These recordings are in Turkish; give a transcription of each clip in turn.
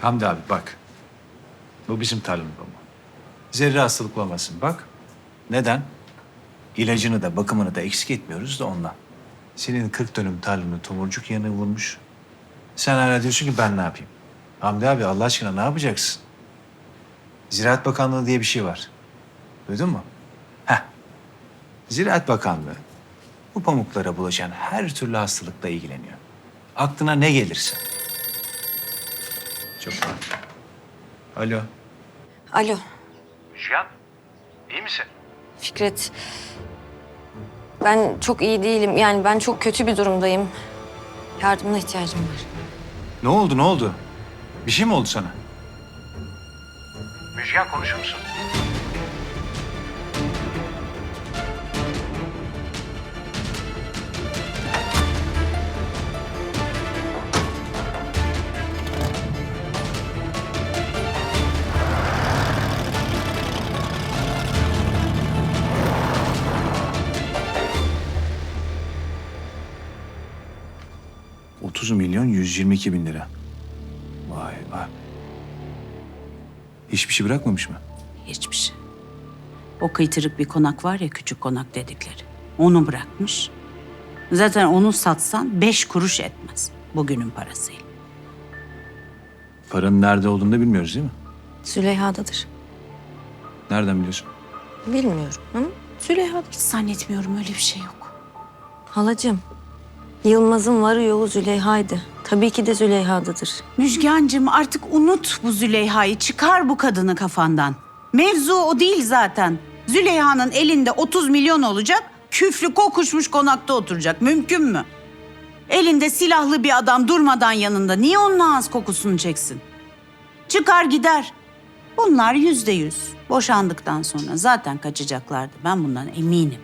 Hamdi abi bak. Bu bizim tarlamız ama. Zerre hastalık olmasın bak. Neden? İlacını da bakımını da eksik etmiyoruz da ondan. Senin 40 dönüm tarlanı tomurcuk yanı vurmuş. Sen hala diyorsun ki ben ne yapayım? Hamdi abi Allah aşkına ne yapacaksın? Ziraat Bakanlığı diye bir şey var. Duydun mu? Heh. Ziraat Bakanlığı bu pamuklara bulaşan her türlü hastalıkla ilgileniyor. Aklına ne gelirse. Çok. Alo. Alo Müjgan, iyi misin? Fikret. Ben çok iyi değilim. Yani ben çok kötü bir durumdayım. Yardımına ihtiyacım var. Ne oldu, ne oldu? Bir şey mi oldu sana? Müjgan konuşur musun? Otuz milyon 122 bin lira. Vay vay. Hiçbir şey bırakmamış mı? Hiçbir şey. O kıytırık bir konak var ya küçük konak dedikleri. Onu bırakmış. Zaten onu satsan beş kuruş etmez bugünün parasıyla. Paranın nerede olduğunu da bilmiyoruz değil mi? Züleyha'dadır. Nereden biliyorsun? Bilmiyorum ama Züleyha'dadır. Hiç zannetmiyorum öyle bir şey yok. Halacığım, Yılmaz'ın varı yoğu Züleyha'ydı. Tabii ki de Züleyha'dadır. Müjgancığım artık unut bu Züleyha'yı. Çıkar bu kadını kafandan. Mevzu o değil zaten. Züleyha'nın elinde 30 milyon olacak. Küflü kokuşmuş konakta oturacak. Mümkün mü? Elinde silahlı bir adam durmadan yanında. Niye onun ağız kokusunu çeksin? Çıkar gider. Bunlar yüzde yüz. Boşandıktan sonra zaten kaçacaklardı. Ben bundan eminim.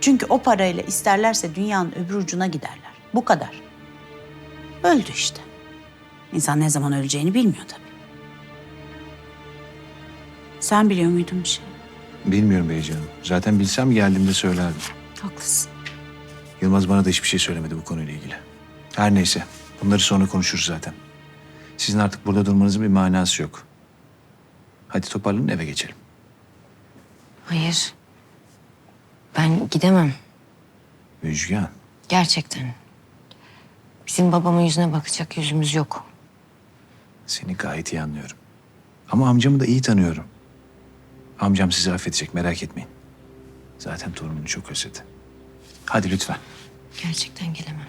Çünkü o parayla isterlerse dünyanın öbür ucuna giderler. Bu kadar. Öldü işte. İnsan ne zaman öleceğini bilmiyor tabii. Sen biliyor muydun bir şey? Bilmiyorum beycanım. Zaten bilsem geldiğimde söylerdim. Haklısın. Yılmaz bana da hiçbir şey söylemedi bu konuyla ilgili. Her neyse. Bunları sonra konuşuruz zaten. Sizin artık burada durmanızın bir manası yok. Hadi toparlanın eve geçelim. Hayır. Ben gidemem. Müjgan. Gerçekten. Bizim babamın yüzüne bakacak yüzümüz yok. Seni gayet iyi anlıyorum. Ama amcamı da iyi tanıyorum. Amcam sizi affedecek merak etmeyin. Zaten torununu çok özledi. Hadi lütfen. Gerçekten gelemem.